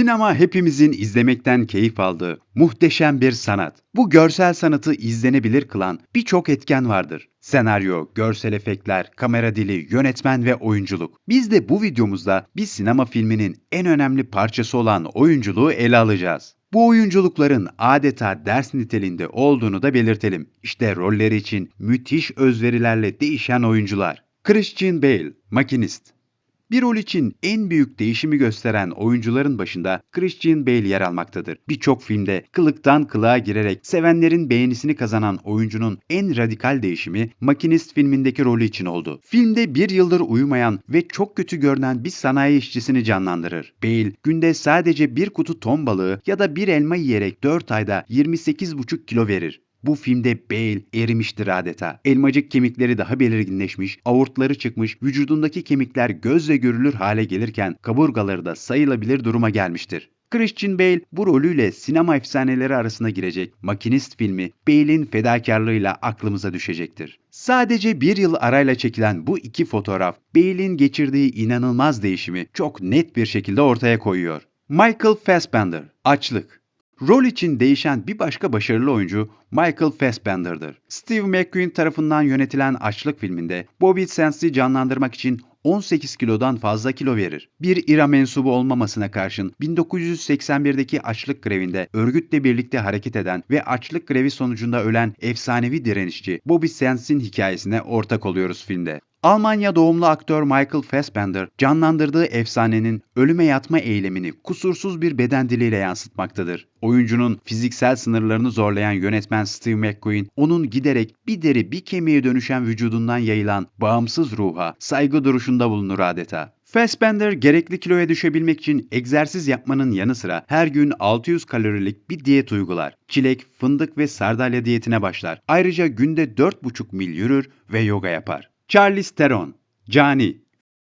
Sinema hepimizin izlemekten keyif aldığı muhteşem bir sanat. Bu görsel sanatı izlenebilir kılan birçok etken vardır. Senaryo, görsel efektler, kamera dili, yönetmen ve oyunculuk. Biz de bu videomuzda bir sinema filminin en önemli parçası olan oyunculuğu ele alacağız. Bu oyunculukların adeta ders niteliğinde olduğunu da belirtelim. İşte rolleri için müthiş özverilerle değişen oyuncular. Christian Bale, makinist. Bir rol için en büyük değişimi gösteren oyuncuların başında Christian Bale yer almaktadır. Birçok filmde kılıktan kılığa girerek sevenlerin beğenisini kazanan oyuncunun en radikal değişimi Makinist filmindeki rolü için oldu. Filmde bir yıldır uyumayan ve çok kötü görünen bir sanayi işçisini canlandırır. Bale günde sadece bir kutu ton balığı ya da bir elma yiyerek 4 ayda 28,5 kilo verir. Bu filmde Bale erimiştir adeta. Elmacık kemikleri daha belirginleşmiş, avurtları çıkmış, vücudundaki kemikler gözle görülür hale gelirken kaburgaları da sayılabilir duruma gelmiştir. Christian Bale bu rolüyle sinema efsaneleri arasına girecek Makinist filmi Bale'in fedakarlığıyla aklımıza düşecektir. Sadece bir yıl arayla çekilen bu iki fotoğraf Bale'in geçirdiği inanılmaz değişimi çok net bir şekilde ortaya koyuyor. Michael Fassbender, Açlık Rol için değişen bir başka başarılı oyuncu Michael Fassbender'dır. Steve McQueen tarafından yönetilen Açlık filminde Bobby Sands'i canlandırmak için 18 kilodan fazla kilo verir. Bir İRA mensubu olmamasına karşın 1981'deki açlık grevinde örgütle birlikte hareket eden ve açlık grevi sonucunda ölen efsanevi direnişçi Bobby Sands'in hikayesine ortak oluyoruz filmde. Almanya doğumlu aktör Michael Fassbender canlandırdığı efsanenin ölüme yatma eylemini kusursuz bir beden diliyle yansıtmaktadır. Oyuncunun fiziksel sınırlarını zorlayan yönetmen Steve McQueen, onun giderek bir deri bir kemiğe dönüşen vücudundan yayılan bağımsız ruha saygı duruşunda bulunur adeta. Fassbender gerekli kiloya düşebilmek için egzersiz yapmanın yanı sıra her gün 600 kalorilik bir diyet uygular. Çilek, fındık ve sardalya diyetine başlar. Ayrıca günde 4,5 mil yürür ve yoga yapar. Charlize Theron, Cani.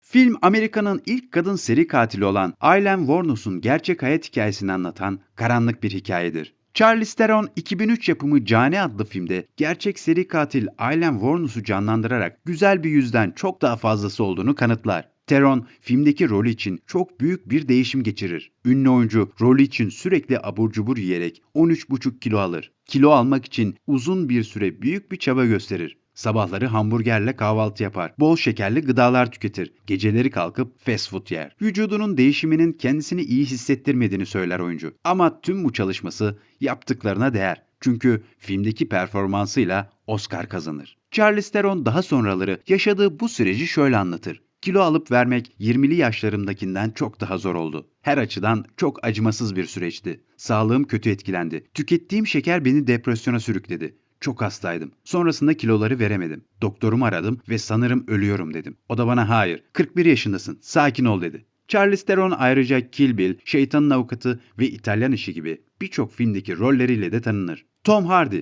Film Amerika'nın ilk kadın seri katili olan Aileen Wuornos'un gerçek hayat hikayesini anlatan karanlık bir hikayedir. Charlize Theron 2003 yapımı Cani adlı filmde gerçek seri katil Aileen Wuornos'u canlandırarak güzel bir yüzden çok daha fazlası olduğunu kanıtlar. Theron filmdeki rolü için çok büyük bir değişim geçirir. Ünlü oyuncu rolü için sürekli abur cubur yiyerek 13,5 kilo alır. Kilo almak için uzun bir süre büyük bir çaba gösterir. Sabahları hamburgerle kahvaltı yapar. Bol şekerli gıdalar tüketir. Geceleri kalkıp fast food yer. Vücudunun değişiminin kendisini iyi hissettirmediğini söyler oyuncu. Ama tüm bu çalışması yaptıklarına değer. Çünkü filmdeki performansıyla Oscar kazanır. Charlize Theron daha sonraları yaşadığı bu süreci şöyle anlatır. Kilo alıp vermek 20'li yaşlarımdakinden çok daha zor oldu. Her açıdan çok acımasız bir süreçti. Sağlığım kötü etkilendi. Tükettiğim şeker beni depresyona sürükledi. Çok hastaydım. Sonrasında kiloları veremedim. Doktorumu aradım ve sanırım ölüyorum dedim. O da bana hayır, 41 yaşındasın, sakin ol dedi. Charlize Theron ayrıca Kill Bill, Şeytanın Avukatı ve İtalyan İşi gibi birçok filmdeki rolleriyle de tanınır. Tom Hardy,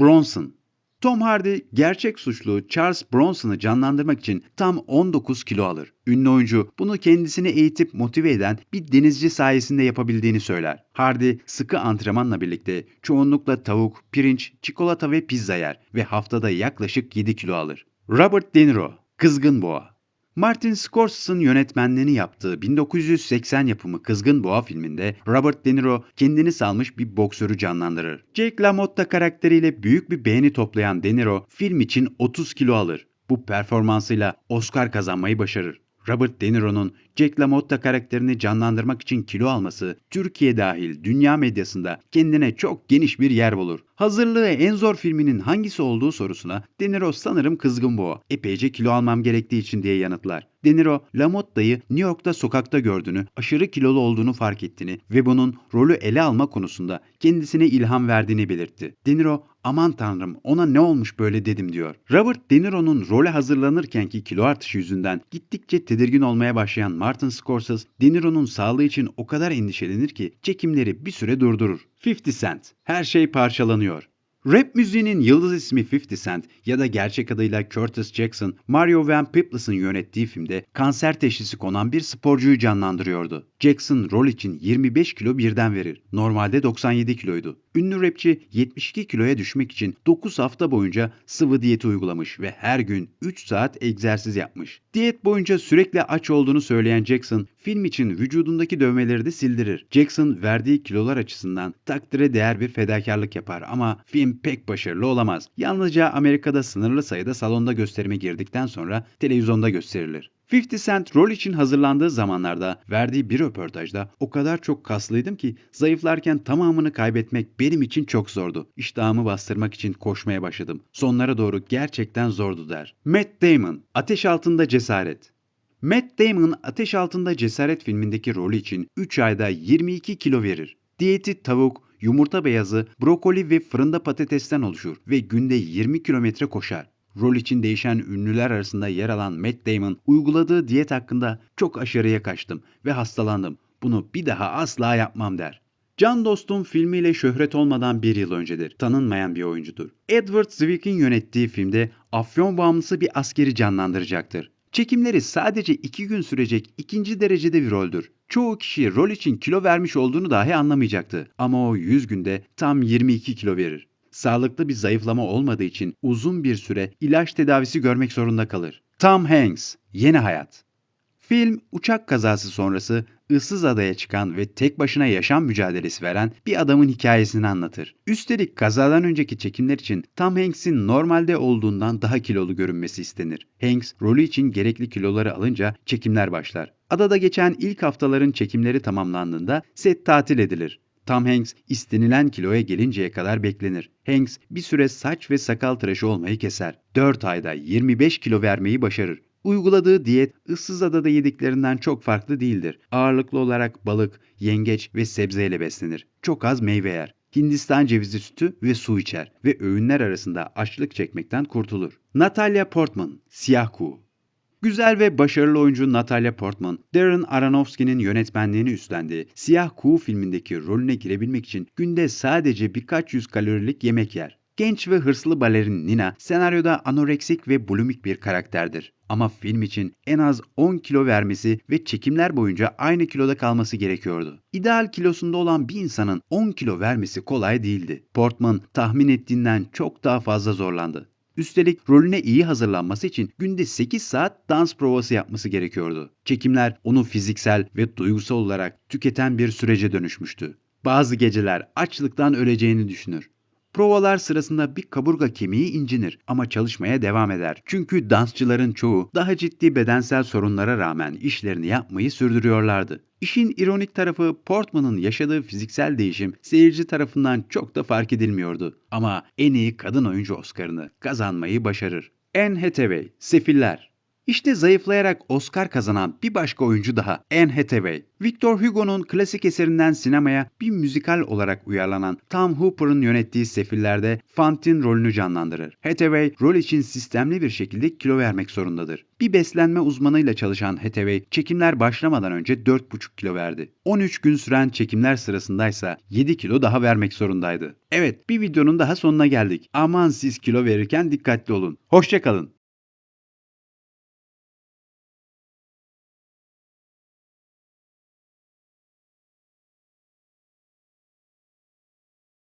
Bronson, Tom Hardy gerçek suçlu Charles Bronson'ı canlandırmak için tam 19 kilo alır. Ünlü oyuncu bunu kendisini eğitip motive eden bir denizci sayesinde yapabildiğini söyler. Hardy sıkı antrenmanla birlikte çoğunlukla tavuk, pirinç, çikolata ve pizza yer ve haftada yaklaşık 7 kilo alır. Robert De Niro, Kızgın Boğa Martin Scorsese'ın yönetmenliğini yaptığı 1980 yapımı Kızgın Boğa filminde Robert De Niro kendini salmış bir boksörü canlandırır. Jake LaMotta karakteriyle büyük bir beğeni toplayan De Niro film için 30 kilo alır. Bu performansıyla Oscar kazanmayı başarır. Robert De Niro'nun Jack LaMotta karakterini canlandırmak için kilo alması Türkiye dahil dünya medyasında kendine çok geniş bir yer bulur. Hazırlığı en zor filminin hangisi olduğu sorusuna De Niro sanırım kızgın boğa. Epeyce kilo almam gerektiği için diye yanıtlar. De Niro, LaMotta'yı New York'ta sokakta gördüğünü, aşırı kilolu olduğunu fark ettiğini ve bunun rolü ele alma konusunda kendisine ilham verdiğini belirtti. De Niro, aman tanrım ona ne olmuş böyle dedim diyor. Robert De Niro'nun role hazırlanırkenki kilo artışı yüzünden gittikçe tedirgin olmaya başlayan Martin Scorsese, De Niro'nun sağlığı için o kadar endişelenir ki çekimleri bir süre durdurur. 50 Cent, her şey parçalanıyor. Rap müziğinin yıldız ismi 50 Cent ya da gerçek adıyla Curtis Jackson, Mario Van Peebles'ın yönettiği filmde kanser teşhisi konan bir sporcuyu canlandırıyordu. Jackson rol için 25 kilo birden verir. Normalde 97 kiloydu. Ünlü rapçi 72 kiloya düşmek için 9 hafta boyunca sıvı diyeti uygulamış ve her gün 3 saat egzersiz yapmış. Diyet boyunca sürekli aç olduğunu söyleyen Jackson, film için vücudundaki dövmeleri de sildirir. Jackson verdiği kilolar açısından takdire değer bir fedakarlık yapar ama film pek başarılı olamaz. Yalnızca Amerika'da sınırlı sayıda salonda gösterime girdikten sonra televizyonda gösterilir. 50 Cent rol için hazırlandığı zamanlarda verdiği bir röportajda o kadar çok kaslıydım ki zayıflarken tamamını kaybetmek benim için çok zordu. İştahımı bastırmak için koşmaya başladım. Sonlara doğru gerçekten zordu der. Matt Damon, Ateş Altında Cesaret Matt Damon Ateş Altında Cesaret filmindeki rolü için 3 ayda 22 kilo verir. Diyeti tavuk, yumurta beyazı, brokoli ve fırında patatesten oluşur ve günde 20 kilometre koşar. Rol için değişen ünlüler arasında yer alan Matt Damon uyguladığı diyet hakkında çok aşırıya kaçtım ve hastalandım. Bunu bir daha asla yapmam der. Can Dostum filmiyle şöhret olmadan bir yıl öncedir. Tanınmayan bir oyuncudur. Edward Zwick'in yönettiği filmde afyon bağımlısı bir askeri canlandıracaktır. Çekimleri sadece iki gün sürecek ikinci derecede bir roldür. Çoğu kişi rol için kilo vermiş olduğunu dahi anlamayacaktı. Ama o 100 günde tam 22 kilo verir. Sağlıklı bir zayıflama olmadığı için uzun bir süre ilaç tedavisi görmek zorunda kalır. Tom Hanks, Yeni Hayat Film uçak kazası sonrası ıssız adaya çıkan ve tek başına yaşam mücadelesi veren bir adamın hikayesini anlatır. Üstelik kazadan önceki çekimler için Tom Hanks'in normalde olduğundan daha kilolu görünmesi istenir. Hanks rolü için gerekli kiloları alınca çekimler başlar. Adada geçen ilk haftaların çekimleri tamamlandığında set tatil edilir. Tom Hanks istenilen kiloya gelinceye kadar beklenir. Hanks bir süre saç ve sakal tıraşı olmayı keser. 4 ayda 25 kilo vermeyi başarır. Uyguladığı diyet ıssız adada yediklerinden çok farklı değildir. Ağırlıklı olarak balık, yengeç ve sebzeyle beslenir. Çok az meyve yer. Hindistan cevizi sütü ve su içer ve öğünler arasında açlık çekmekten kurtulur. Natalia Portman, Siyah Kuğu Güzel ve başarılı oyuncu Natalia Portman, Darren Aronofsky'nin yönetmenliğini üstlendiği Siyah Kuğu filmindeki rolüne girebilmek için günde sadece birkaç yüz kalorilik yemek yer. Genç ve hırslı balerin Nina senaryoda anoreksik ve bulimik bir karakterdir. Ama film için en az 10 kilo vermesi ve çekimler boyunca aynı kiloda kalması gerekiyordu. İdeal kilosunda olan bir insanın 10 kilo vermesi kolay değildi. Portman tahmin ettiğinden çok daha fazla zorlandı. Üstelik rolüne iyi hazırlanması için günde 8 saat dans provası yapması gerekiyordu. Çekimler onu fiziksel ve duygusal olarak tüketen bir sürece dönüşmüştü. Bazı geceler açlıktan öleceğini düşünür. Provalar sırasında bir kaburga kemiği incinir ama çalışmaya devam eder. Çünkü dansçıların çoğu daha ciddi bedensel sorunlara rağmen işlerini yapmayı sürdürüyorlardı. İşin ironik tarafı Portman'ın yaşadığı fiziksel değişim seyirci tarafından çok da fark edilmiyordu. Ama en iyi kadın oyuncu Oscar'ını kazanmayı başarır. Anne Hathaway, Sefiller işte zayıflayarak Oscar kazanan bir başka oyuncu daha Anne Hathaway. Victor Hugo'nun klasik eserinden sinemaya bir müzikal olarak uyarlanan Tom Hooper'ın yönettiği Sefiller'de Fantine rolünü canlandırır. Hathaway rol için sistemli bir şekilde kilo vermek zorundadır. Bir beslenme uzmanıyla çalışan Hathaway çekimler başlamadan önce 4,5 kilo verdi. 13 gün süren çekimler sırasındaysa 7 kilo daha vermek zorundaydı. Evet bir videonun daha sonuna geldik. Aman siz kilo verirken dikkatli olun. Hoşçakalın.